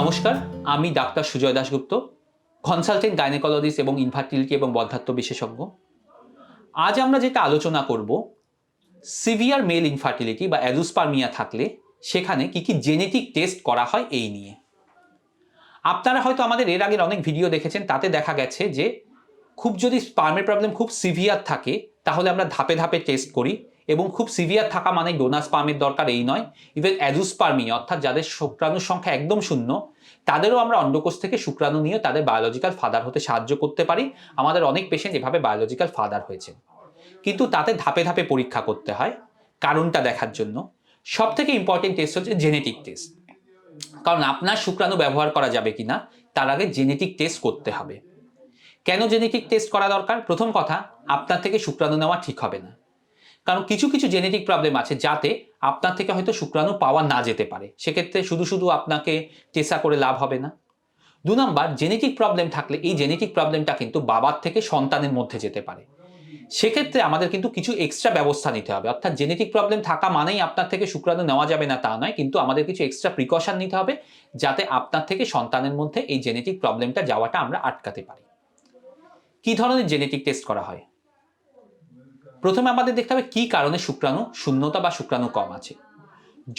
নমস্কার, আমি doctor Sujoy Dasgupta consultant gynaecologist এবং ইনফার্টিলিটি এবং বদ্ধাত্ম বিশেষজ্ঞ। আজ আমরা যেটা আলোচনা করব সিভিয়ার মেল ইনফার্টিলিটি বা অ্যাজুস্পারমিয়া থাকলে সেখানে কি কি জেনেটিক টেস্ট করা হয় এই নিয়ে। আপনারা হয়তো আমাদের এর আগের অনেক ভিডিও দেখেছেন, তাতে দেখা গেছে যে খুব যদি স্পার্মের প্রবলেম খুব সিভিয়ার থাকে, তাহলে আমরা ধাপে ধাপে টেস্ট করি। এবং খুব সিভিয়ার থাকা মানে ডোনার স্পার্মের দরকার এই নয়। ইভেন অ্যাজুস্পার্মি অর্থাৎ যাদের শুক্রাণুর সংখ্যা একদম শূন্য, তাদেরও আমরা অন্ডকোষ থেকে শুক্রাণু নিয়ে তাদের বায়োলজিক্যাল ফাদার হতে সাহায্য করতে পারি। আমাদের অনেক পেশেন্ট এভাবে বায়োলজিক্যাল ফাদার হয়েছে। কিন্তু তাতে ধাপে ধাপে পরীক্ষা করতে হয়, কারণটা দেখার জন্য। সব থেকে ইম্পর্টেন্ট টেস্ট হচ্ছে জেনেটিক টেস্ট কারণ আপনার শুক্রাণু ব্যবহার করা যাবে কিনা, তার আগে জেনেটিক টেস্ট করতে হবে। কেন জেনেটিক টেস্ট করা দরকার? প্রথম কথা, আপনার থেকে শুক্রাণু নেওয়া ঠিক হবে না। কারণ কিছু কিছু জেনেটিক প্রবলেম আছে যাতে আপনার থেকে হয়তো শুক্রাণু পাওয়া না যেতে পারে। সেক্ষেত্রে শুধু শুধু আপনাকে টেসা করে লাভ হবে না। দু নম্বর জেনেটিক প্রবলেম থাকলে এই জেনেটিক প্রবলেমটা কিন্তু বাবার থেকে সন্তানের মধ্যে যেতে পারে। সেক্ষেত্রে আমাদের কিন্তু কিছু এক্সট্রা ব্যবস্থা নিতে হবে। অর্থাৎ জেনেটিক প্রবলেম থাকা মানেই আপনার থেকে শুক্রাণু নেওয়া যাবে না তা নয়, কিন্তু আমাদের কিছু এক্সট্রা প্রিকশন নিতে হবে যাতে আপনার থেকে সন্তানের মধ্যে এই জেনেটিক প্রবলেমটা যাওয়াটা আমরা আটকাতে পারি। কি ধরনের জেনেটিক টেস্ট করা হয়? প্রথমে আমাদের দেখতে হবে কি কারণে শুক্রাণু শূন্যতা বা শুক্রাণু কম আছে।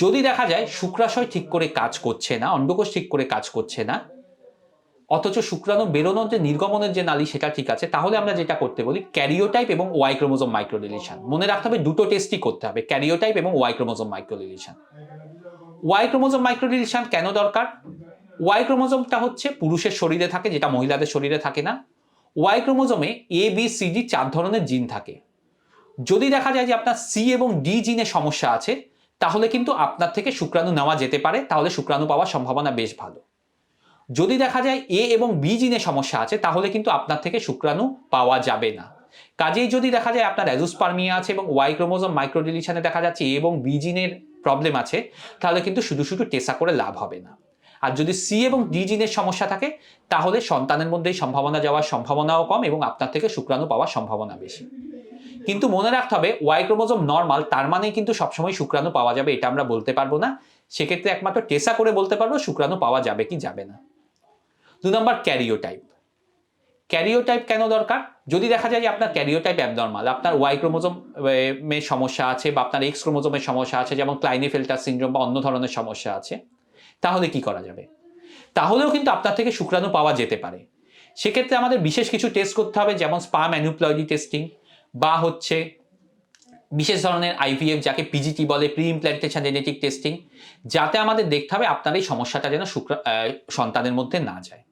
যদি দেখা যায় শুক্রাশয় ঠিক করে কাজ করছে না, অন্ডকোষ ঠিক করে কাজ করছে না, অথচ শুক্রাণু বেরোনোর যে নির্গমনের যে নালী সেটা ঠিক আছে, তাহলে আমরা যেটা করতে বলি ক্যারিওটাইপ এবং ওয়াই ক্রোমোজোম মাইক্রোডিলিশন মনে রাখতে হবে দুটো টেস্টই করতে হবে, ক্যারিওটাইপ এবং Y chromosome microdeletion Y chromosome microdeletion কেন দরকার? ওয়াই ক্রোমোজোমটা হচ্ছে পুরুষের শরীরে থাকে, যেটা মহিলাদের শরীরে থাকে না। ওয়াই ক্রোমোজোমে এ বি সি ডি চার ধরনের জিন থাকে। যদি দেখা যায় যে আপনার সি এবং ডি জিনের সমস্যা আছে, তাহলে কিন্তু আপনার থেকে শুক্রাণু নেওয়া যেতে পারে, তাহলে শুক্রাণু পাওয়ার সম্ভাবনা বেশ ভালো। যদি দেখা যায় এ এবং বি জিনে সমস্যা আছে, তাহলে কিন্তু আপনার থেকে শুক্রাণু পাওয়া যাবে না। কাজেই যদি দেখা যায় আপনার অ্যাজোস্পার্মিয়া আছে এবং ওয়াই ক্রোমোজোম মাইক্রোডিলিশনে দেখা যাচ্ছে এ এবং বি জিনের প্রবলেম আছে, তাহলে কিন্তু শুধু শুধু টেসা করে লাভ হবে না। আর যদি সি এবং ডি জিনের সমস্যা থাকে, তাহলে সন্তানের মধ্যেই সম্ভাবনা যাওয়ার সম্ভাবনাও কম এবং আপনার থেকে শুক্রাণু পাওয়ার সম্ভাবনা বেশি। কিন্তু মনে রাখতে হবে ওয়াই ক্রোমোজোম নর্মাল তার মানেই কিন্তু সবসময় শুক্রাণু পাওয়া যাবে, এটা আমরা বলতে পারব না। সেক্ষেত্রে একমাত্র টেসা করে বলতে পারব, শুক্রাণু পাওয়া যাবে কি যাবে না। দু নম্বর ক্যারিওটাইপ। ক্যারিওটাইপ কেন দরকার? যদি দেখা যায় যে আপনার ক্যারিওটাইপ অ্যাবনর্মাল আপনার ওয়াই ক্রোমোজোমের সমস্যা আছে বা আপনার এক্স ক্রোমোজোমের সমস্যা আছে, যেমন ক্লাইনেফেল্টার সিনড্রোম বা অন্য ধরনের সমস্যা আছে, তাহলে কি করা যাবে? তাহলেও কিন্তু আপনার থেকে শুক্রাণু পাওয়া যেতে পারে। সেক্ষেত্রে আমাদের বিশেষ কিছু টেস্ট করতে হবে, যেমন স্পাম অ্যানুপ্লয়েডি টেস্টিং বা হচ্ছে বিশেষ ধরনের আইভিএফ যাকে পিজিটি বলে প্রি ইমপ্ল্যান্টেশন জেনেটিক টেস্টিং যাতে আমাদের দেখতে হবে আপনার এই সমস্যাটা যেন শুক্র সন্তানের মধ্যে না যায়।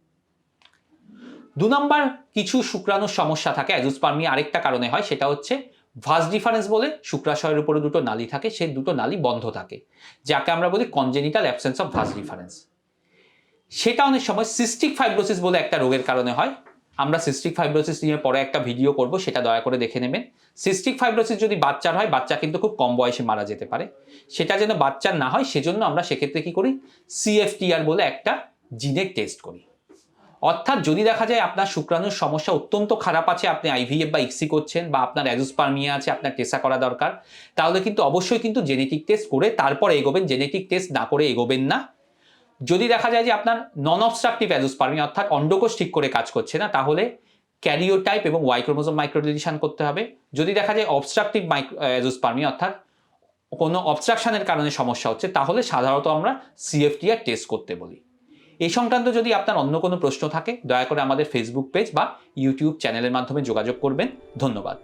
দু নম্বর কিছু শুক্রাণুর সমস্যা থাকে অ্যাজোস্পার্মিয়া আরেকটা কারণে হয়, সেটা হচ্ছে ভাস ডিফারেন্স বলে শুক্রাশয়ের উপরে দুটো নালী থাকে সেই দুটো নালী বন্ধ থাকে, যাকে আমরা বলি congenital absence of vas deferens. সেটা অনেক সময় সিস্টিক ফাইব্রোসিস বলে একটা রোগের কারণে হয় আমরা সিস্টিক ফাইব্রোসিস নিয়ে পরে একটা ভিডিও করব, সেটা দয়া করে দেখে নেবেন। সিস্টিক ফাইব্রোসিস যদি বাচ্চার হয়, বাচ্চা কিন্তু খুব কম বয়সে মারা যেতে পারে। সেটা যেন বাচ্চার না হয়, সেজন্য আমরা সেক্ষেত্রে কি করি? সিএফটিআর বলে একটা জিনের টেস্ট করি। অর্থাৎ যদি দেখা যায় আপনার শুক্রাণুর সমস্যা অত্যন্ত খারাপ আছে, আপনি আইভিএফ বা ইক্সি করছেন বা আপনার অ্যাজোস্পার্মিয়া আছে, আপনার টেসা করা দরকার, তাহলে কিন্তু অবশ্যই কিন্তু জেনেটিক টেস্ট করে তারপর এগোবেন। জেনেটিক টেস্ট না করে এগোবেন না। যদি দেখা যায় যে আপনার নন অবস্ট্রাকটিভ অ্যাজোস্পার্মি অর্থাৎ অন্ডকোষ ঠিক করে কাজ করছে না, তাহলে ক্যারিওটাইপ এবং ওয়াই ক্রোমোজোম মাইক্রোডিলিশন করতে হবে। যদি দেখা যায় অবস্ট্রাকটিভ মাইক্রো অ্যাজোস্পার্মি অর্থাৎ কোনো অবস্ট্রাকশনের কারণে সমস্যা হচ্ছে, তাহলে সাধারণত আমরা সিএফটিআর টেস্ট করতে বলি। এই সংক্রান্ত যদি আপনার অন্য কোনো প্রশ্ন থাকে, দয়া করে আমাদের ফেসবুক পেজ বা ইউটিউব চ্যানেলের মাধ্যমে যোগাযোগ করবেন। ধন্যবাদ।